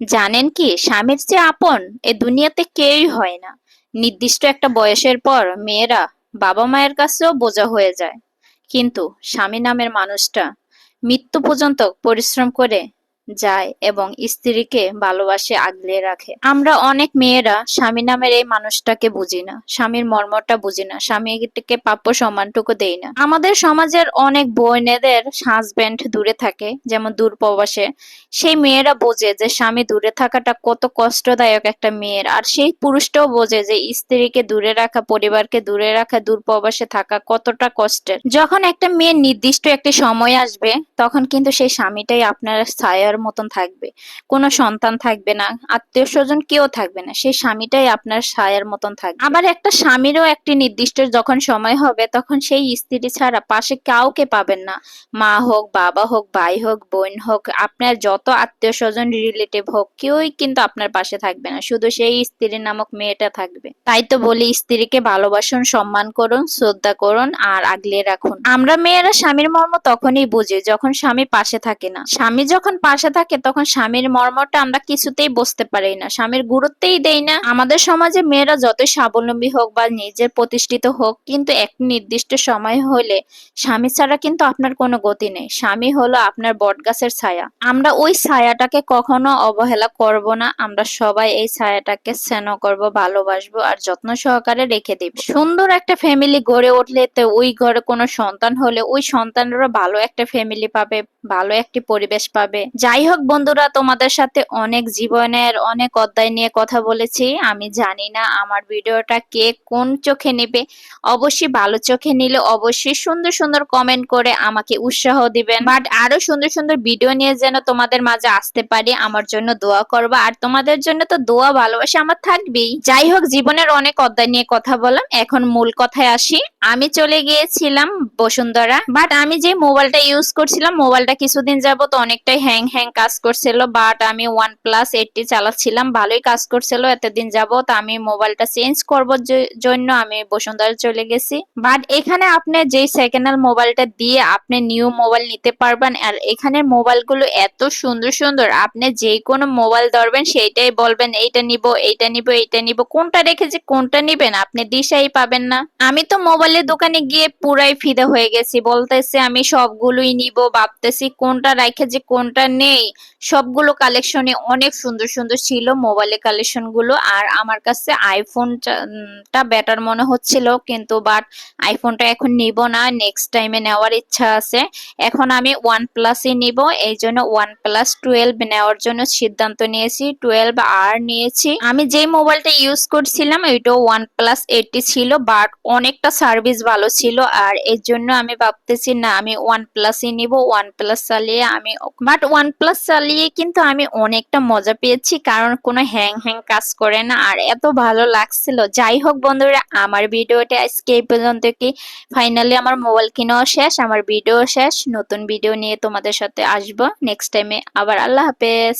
জানেন কি, স্বামীর চেয়ে আপন, এ দুনিয়াতে কেউই হয় না। নির্দিষ্ট একটা বয়সের পর মেয়েরা বাবা মায়ের কাছেও বোঝা হয়ে যায়। কিন্তু স্বামী নামের মানুষটা মৃত্যু পর্যন্ত পরিশ্রম করে যায় এবং স্ত্রীকে ভালোবাসে, আগলে রাখে। আমরা অনেক মেয়েরা স্বামী নামের এই মানুষটাকে বুঝি না। স্বামীর মর্মটা বুঝি না। স্বামীকে প্রাপ্য সম্মানটুকু দেই না। আমাদের সমাজের অনেক বোনেদের হাজবেন্ড দূরে থাকে, যেমন দূর প্রবাসে সেই মেয়েরা বোঝে যে স্বামী দূরে থাকাটা কত কষ্টদায়ক একটা মেয়ের। আর সেই পুরুষটাও বোঝে যে স্ত্রীকে দূরে রাখা, পরিবারকে দূরে রাখা দূর প্রবাসে থাকা কতটা কষ্টের। যখন একটা মেয়ের নির্দিষ্ট একটি সময় আসবে, তখন কিন্তু সেই স্বামীটাই আপনার ছায়ার মতন থাকবে। কোনো সন্তান থাকবে না আত্মীয় স্বজন কেউ থাকবে না, সেই স্বামীটাই আপনার ছায়ার মতন থাকবে। আবার একটা স্বামীরও একটি নির্দিষ্ট যখন সময় হবে, তখন সেই স্ত্রী ছাড়া পাশে কাউকে পাবেন না। মা হোক, বাবা হোক, ভাই হোক, বোন হোক, আপনার যত আত্মীয় স্বজন রিলেটিভ হোক, কেউই কিন্তু আপনার পাশে থাকবে না। শুধু সেই স্ত্রী নামক মেয়েটা থাকবে। তাই তো বলি, স্ত্রীকে ভালোবাসুন, সম্মান করুন, শ্রদ্ধা করুন আর আগলে রাখুন। আমরা মেয়েরা স্বামীর মর্ম তখনই বুঝি, যখন স্বামী পাশে থাকে না। স্বামী যখন পাশে থাকে, তখন স্বামীর মর্মটা আমরা কিছুতেই বুঝতে পারি না। স্বামীর গুরুত্বই দেই না। আমাদের সমাজে মেয়েরা যতই স্বাবলম্বী হোক বা নিজের প্রতিষ্ঠিত হোক, কিন্তু এক নির্দিষ্ট সময় হলে স্বামী ছাড়া কিন্তু আপনার কোনো গতি নেই। স্বামী হলো আপনার বটগাছের ছায়া। আমরা ওই ছায়াটাকে কখনো অবহেলা করব না। আমরা সবাই এই ছায়াটাকে স্নেহ করব, ভালোবাসবো আর যত্ন সহকারে রেখে দিব। সুন্দর একটা ফ্যামিলি গড়ে উঠলে তো ওই ঘরে কোনো সন্তান হলে ওই সন্তানরা ভালো একটা ফ্যামিলি পাবে, ভালো একটি পরিবেশ পাবে। যাই হোক বন্ধুরা, তোমাদের সাথে অনেক জীবনের, অনেক অধ্যায় নিয়ে কথা বলেছি। আমি জানি না আমার ভিডিওটা কে কোন চোখে নেবে। অবশ্যই ভালো চোখে নিলে অবশ্যই সুন্দর সুন্দর কমেন্ট করে আমাকে উৎসাহ দিবেন। বাট আরও সুন্দর সুন্দর ভিডিও নিয়ে যেন তোমাদের মাঝে আসতে পারি, আমার জন্য দোয়া করবা। আর তোমাদের জন্য তো দোয়া, ভালোবাসা আমার থাকবেই। যাই হোক, জীবনের অনেক অধ্যায় নিয়ে কথা বললাম। এখন মূল কথায় আসি। আমি চলে গিয়েছিলাম বসুন্ধরা। বাট আমি যে মোবাইলটা ইউজ করছিলাম মোবাইলটা কিছুদিন যাবত অনেকটাই হ্যাং হ্যাং কাজ করছিল বাট আমি ওয়ান প্লাস এইটটি চালাচ্ছিলাম, ভালোই কাজ করছিল, এতদিন যাবত আমি মোবাইলটা চেঞ্জ করবার জন্য আমি বসুন্ধরা চলে গেছি। বাট এখানে আপনি যেই সেকেন্ড হ্যান্ড মোবাইলটা দিয়ে আপনি নিউ মোবাইল নিতে পারবেন, আর এখানের মোবাইলগুলো এত সুন্দর সুন্দর, আপনি যে কোনো মোবাইল ধরবেন, সেইটাই বলবেন, এইটা নিব এইটা নিব এইটা নিব, কোনটা রেখে যে কোনটা নিবেন, আপনি দিশাই পাবেন না। আমি তো মোবাইলের দোকানে গিয়ে পুরাই ফিদে হয়ে গেছি, বলতেছে আমি সবগুলোই নিব, ভাবতেছি কোনটা রেখে যে কোনটা নেই। সবগুলো কালেকশনে অনেক সুন্দর সুন্দর ছিল মোবাইলের কালেকশনগুলো আর আমার কাছে আইফোনটা বেটার মনে হচ্ছিল কিন্তু বাট আইফোনটা এখন নিব না নেক্সট টাইমে নেওয়ার ইচ্ছা আছে। এখন আমি ওয়ান প্লাসই নিব, এই জন্য ওয়ান প্লাস টুয়েলভ নেওয়ার জন্য সিদ্ধান্ত নিয়েছি টুয়েলভ আর নিয়েছি। আমি যে মোবাইলটা ইউজ করছিলাম ওইটাও ওয়ান প্লাস এইটটি ছিল বাট অনেকটা সার্ভিস ভালো ছিল। আর এর জন্য আমি ভাবতেছি না, আমি ওয়ান প্লাসই নিব ওয়ান প্লাস চালিয়ে আমি বাট ওয়ান প্লাস চালিয়ে কিন্তু আমি অনেকটা মজা পেয়েছি, কারণ কোনো হ্যাং হ্যাং কাজ করে না। আর এত ভালো লাগছিল। যাই হোক বন্ধুরা, আমার ভিডিওটা আজকে এই পর্যন্ত কি? ফাইনালি আমার মোবাইল কেনাও শেষ, আমার ভিডিও শেষ। নতুন ভিডিও নিয়ে তোমাদের সাথে আসব। নেক্সট টাইমে আবার আল্লাহ হাফেজ।